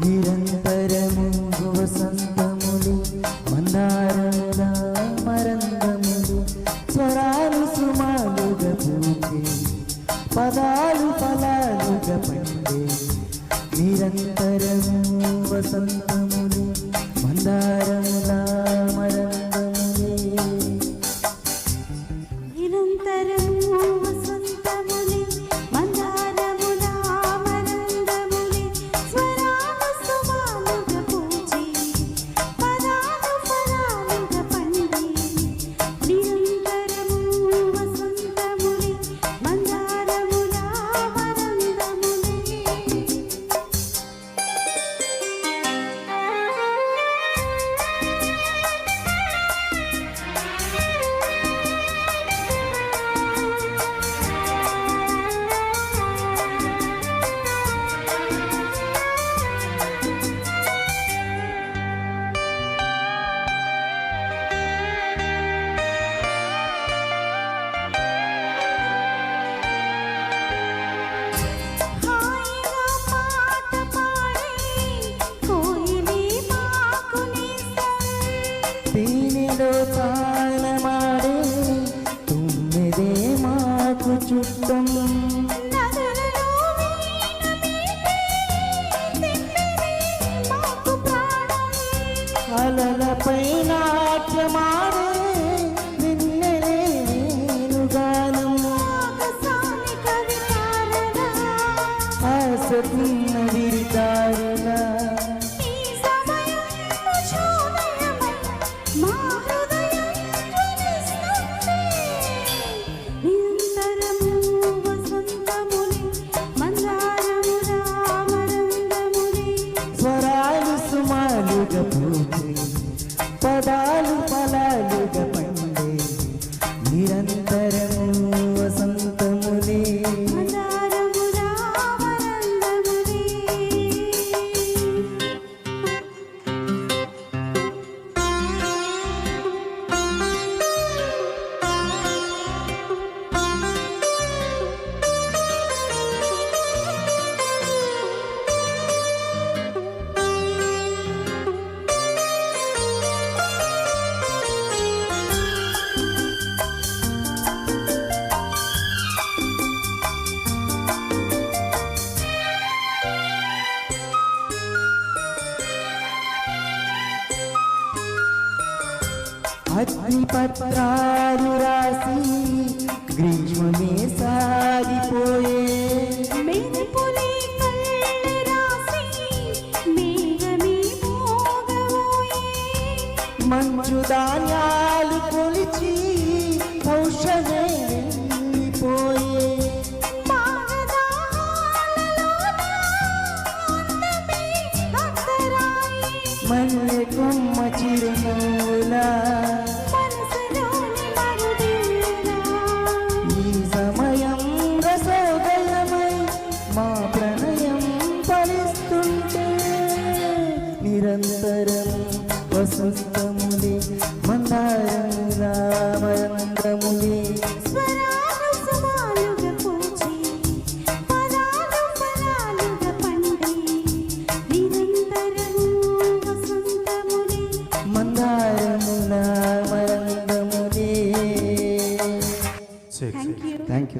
నిరంతరము వసంతములు పదాలు ఫలాలుగా పండే నిరంతరం వసంతములు మందారములా certeza. పత్రాలు రాసి గ్రీష్మమే సాగిపోయే. మంచు ధాన్యాలు కొలిచి ఔషధ మల్లె కొమ్మ చిరునవ్వులా ఈ సమయం రసోదయమై మా ప్రణయం ఫలిస్తుంటే నిరంతరం వసంతములే మన